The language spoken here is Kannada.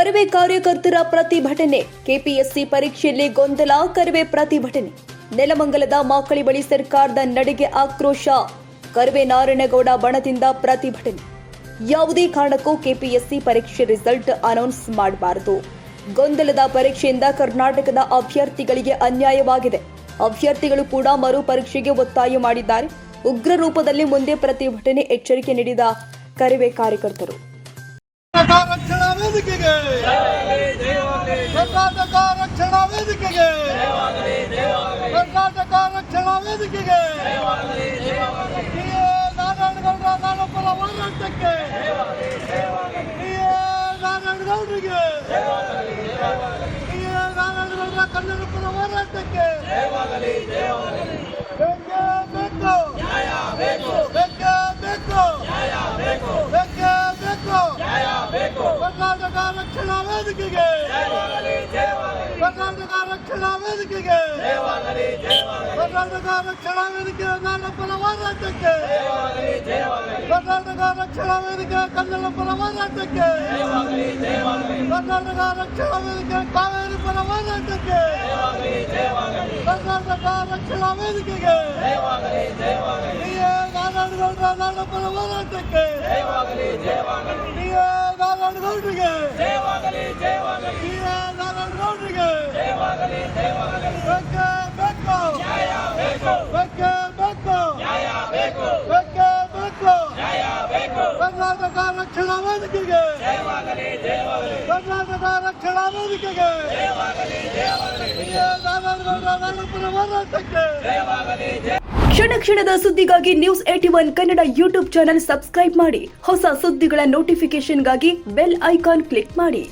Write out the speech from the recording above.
ಕರವೇ ಕಾರ್ಯಕರ್ತರ ಪ್ರತಿಭಟನೆ. ಕೆಪಿಎಸ್ಸಿ ಪರೀಕ್ಷೆಯಲ್ಲಿ ಗೊಂದಲ, ಕರವೇ ಪ್ರತಿಭಟನೆ. ನೆಲಮಂಗಲದ ಮಾಕಳಿ ಬಳಿ ಸರ್ಕಾರದ ನಡೆಗೆ ಆಕ್ರೋಶ. ಕರವೇ ನಾರಾಯಣಗೌಡ ಬಣದಿಂದ ಪ್ರತಿಭಟನೆ. ಯಾವುದೇ ಕಾರಣಕ್ಕೂ ಕೆಪಿಎಸ್ಸಿ ಪರೀಕ್ಷೆ ರಿಸಲ್ಟ್ ಅನೌನ್ಸ್ ಮಾಡಬಾರದು. ಗೊಂದಲದ ಪರೀಕ್ಷೆಯಿಂದ ಕರ್ನಾಟಕದ ಅಭ್ಯರ್ಥಿಗಳಿಗೆ ಅನ್ಯಾಯವಾಗಿದೆ. ಅಭ್ಯರ್ಥಿಗಳು ಕೂಡ ಮರು ಪರೀಕ್ಷೆಗೆ ಒತ್ತಾಯ ಮಾಡಿದ್ದಾರೆ. ಉಗ್ರ ರೂಪದಲ್ಲಿ ಮುಂದೆ ಪ್ರತಿಭಟನೆ ಎಚ್ಚರಿಕೆ ನೀಡಿದ ಕರವೇ ಕಾರ್ಯಕರ್ತರು. ವೇದಿಕೆಗೆ. ಕರ್ನಾಟಕ ರಕ್ಷಣಾ ವೇದಿಕೆಗೆ. ಕರ್ನಾಟಕ ರಕ್ಷಣಾ ವೇದಿಕೆಗೆ. ನಾರಾಯಣಗೌಡರ ನಾನೊಬ್ಬರ ಹೋರಾಟಕ್ಕೆ. ನಾರಾಯಣಗೌಡರಿಗೆ. ನಾರಾಯಣಗೌಡರ ಕನ್ನಡಪರ ಹೋರಾಟಕ್ಕೆ. ಕರ್ನಾಟಕ ರಕ್ಷಣಾ ವೇದಿಕೆಗೆ ಕರ್ನಾಟಕ ರಕ್ಷಣಾ ವೇದಿಕೆಗೆ ಕರ್ನಾಟಕ ರಕ್ಷಣಾ ವೇದಿಕೆ ನಾನಪ್ಪನ ಹೋರಾಟಕ್ಕೆ ಕರ್ನಾಟಕ ರಕ್ಷಣಾ ವೇದಿಕೆ ಕನ್ನಡ ಪರ ಹೋರಾಟಕ್ಕೆ ಕರ್ನಾಟಕ ರಕ್ಷಣಾ ವೇದಿಕೆ ಕಾವೇರಿ ಪರ ಹೋರಾಟಕ್ಕೆ ಕರ್ನಾಟಕ ರಕ್ಷಣಾ ವೇದಿಕೆಗೆ ಡಿ ಎ ನಾರಾಯಣಗೌಡರ ನಾಡಪ್ಪನ ಹೋರಾಟಕ್ಕೆ ಕರ್ನಾಟಕ ರಕ್ಷಣಾ ವೇದಿಕೆಗೆ. ಕರ್ನಾಟಕ ರಕ್ಷಣಾ ವೇದಿಕೆಗೆ. ಕ್ಷಣ ಕ್ಷಣದ ಸುದ್ದಿಗಾಗಿ news eighty one Kannada YouTube channel subscribe ಮಾಡಿ. ಹೊಸ ಸುದ್ದಿಗಳ ನೋಟಿಫಿಕೇಶನ್ಗಾಗಿ ಬೆಲ್ ಐಕಾನ್ ಕ್ಲಿಕ್ ಮಾಡಿ.